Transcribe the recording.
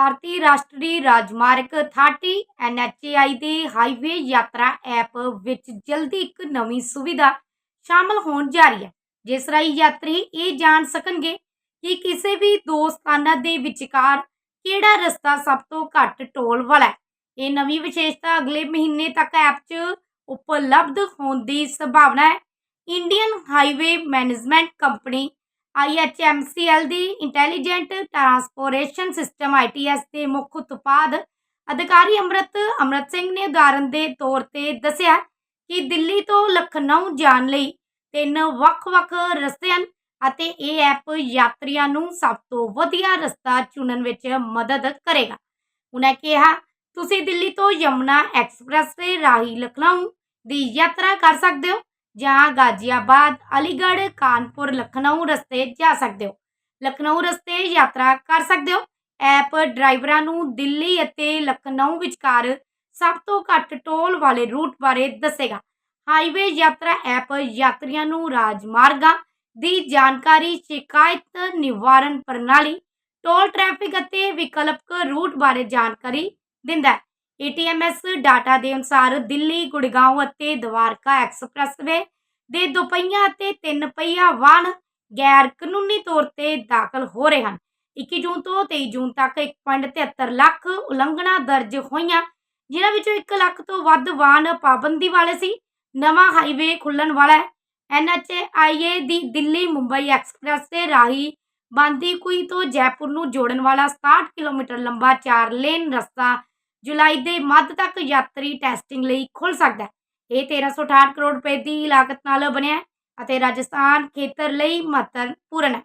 ਭਾਰਤੀ ਰਾਸ਼ਟਰੀ ਰਾਜਮਾਰਗ 30 NHAI ਦੇ ਹਾਈਵੇ ਯਾਤਰਾ ਐਪ ਵਿੱਚ ਜਲਦੀ ਇੱਕ ਨਵੀਂ ਸੁਵਿਧਾ ਸ਼ਾਮਲ ਹੋਣ ਜਾ ਰਹੀ ਹੈ। ਜਿਸ ਰਾਹੀਂ ਯਾਤਰੀ ਇਹ ਜਾਣ ਸਕਣਗੇ ਕਿ ਕਿਸੇ ਵੀ ਦੋ ਸਥਾਨਾਂ ਦੇ ਵਿਚਕਾਰ ਕਿਹੜਾ ਰਸਤਾ ਸਭ ਤੋਂ ਘੱਟ ਟੋਲ ਵਾਲਾ ਹੈ। ਇਹ ਨਵੀਂ ਵਿਸ਼ੇਸ਼ਤਾ ਅਗਲੇ ਮਹੀਨੇ ਤੱਕ ਐਪ 'ਚ ਉਪਲਬਧ ਹੋਣ ਦੀ ਸੰਭਾਵਨਾ ਹੈ। Indian highway management company IHMCL ਦੀ ਇੰਟੈਲੀਜੈਂਟ ਟਰਾਂਸਪੋਰਟੇਸ਼ਨ ਸਿਸਟਮ ITS ਦੇ ਮੁੱਖ ਉਤਪਾਦ ਅਧਿਕਾਰੀ ਅਮਰਤ ਅਮਰਤ ਸਿੰਘ ਨੇ ਉਦਾਹਰਨ ਦੇ ਤੌਰ ਤੇ ਦੱਸਿਆ ਕਿ ਦਿੱਲੀ ਤੋਂ ਲਖਨਊ ਜਾਣ ਲਈ ਤਿੰਨ ਵੱਖ-ਵੱਖ ਰਸਤੇ ਹਨ ਅਤੇ ਇਹ ਐਪ ਯਾਤਰੀਆਂ ਨੂੰ ਸਭ ਤੋਂ ਵਧੀਆ ਰਸਤਾ ਚੁਣਨ ਵਿੱਚ ਮਦਦ ਕਰੇਗਾ। ਉਹਨਾਂ ਕਿਹਾ, ਤੁਸੀਂ ਦਿੱਲੀ ਤੋਂ ਯਮੁਨਾ ਐਕਸਪ੍ਰੈਸ ਦੇ ਰਾਹੀਂ ਲਖਨਊ ਦੀ ਯਾਤਰਾ ਕਰ ਸਕਦੇ ਹੋ। ਜਾਂ ਗਾਜ਼ੀਆਬਾਦ, ਅਲੀਗੜ੍ਹ, ਕਾਨਪੁਰ, ਲਖਨਊ ਰਸਤੇ ਜਾ ਸਕਦੇ ਹੋ। ਲਖਨਊ ਰਸਤੇ ਯਾਤਰਾ ਕਰ ਸਕਦੇ ਹੋ। ਐਪ ਡਰਾਈਵਰਾਂ ਨੂੰ ਦਿੱਲੀ ਅਤੇ ਲਖਨਊ ਵਿਚਕਾਰ ਸਭ ਤੋਂ ਘੱਟ ਟੋਲ ਵਾਲੇ ਰੂਟ ਬਾਰੇ ਦੱਸੇਗਾ। ਹਾਈਵੇ ਯਾਤਰਾ ਐਪ ਯਾਤਰੀਆਂ ਨੂੰ ਰਾਜਮਾਰਗਾਂ ਦੀ ਜਾਣਕਾਰੀ, ਸ਼ਿਕਾਇਤ ਨਿਵਾਰਨ ਪ੍ਰਣਾਲੀ, ਟੋਲ ਟ੍ਰੈਫਿਕ ਅਤੇ ਵਿਕਲਪਕ ਰੂਟ ਬਾਰੇ ਜਾਣਕਾਰੀ ਦਿੰਦਾ ਹੈ। ਏਟੀਐਮਐਸ ਡਾਟਾ ਦੇ ਅਨੁਸਾਰ ਦਿੱਲੀ ਗੁੜਗਾਉਂ ਅਤੇ ਦਵਾਰਕਾ ਐਕਸਪ੍ਰੈਸਵੇ ਦੇ ਦੁਪਹੀਆ ਅਤੇ ਤਿੰਨ ਪਹੀਆ ਵਾਹਨ ਗੈਰ ਕਾਨੂੰਨੀ ਤੌਰ ਤੇ ਦਾਖਲ ਹੋ ਰਹੇ ਹਨ। 21 ਜੂਨ ਤੋਂ 23 ਜੂਨ ਤੱਕ 1.73 ਲੱਖ ਉਲੰਘਣਾ ਦਰਜ ਹੋਈਆਂ, ਜਿਨ੍ਹਾਂ ਵਿੱਚੋਂ 1 ਲੱਖ ਤੋਂ ਵੱਧ ਵਾਹਨ ਪਾਬੰਦੀ ਵਾਲੇ ਸੀ। ਨਵਾਂ ਹਾਈਵੇ ਖੁੱਲਣ ਵਾਲਾ ਹੈ। ਐਨਐਚਆਈਏ ਦੀ ਦਿੱਲੀ ਮੁੰਬਈ ਐਕਸਪ੍ਰੈਸ ਦੇ ਰਾਹੀਂ ਬਾਂਦੀਕੁਈ ਤੋਂ ਜੈਪੁਰ ਨੂੰ ਜੋੜਨ ਵਾਲਾ 67 ਕਿਲੋਮੀਟਰ ਲੰਬਾ ਚਾਰ ਲੇਨ ਰਸਤਾ ਜੁਲਾਈ ਦੇ ਮੱਧ ਤੱਕ ਯਾਤਰੀ ਟੈਸਟਿੰਗ ਲਈ ਖੁੱਲ ਸਕਦਾ ਹੈ। ਇਹ 1368 ਕਰੋੜ ਰੁਪਏ ਦੀ ਲਾਗਤ ਨਾਲ ਬਣਿਆ ਅਤੇ ਰਾਜਸਥਾਨ ਖੇਤਰ ਲਈ ਮਹੱਤਵਪੂਰਨ ਹੈ।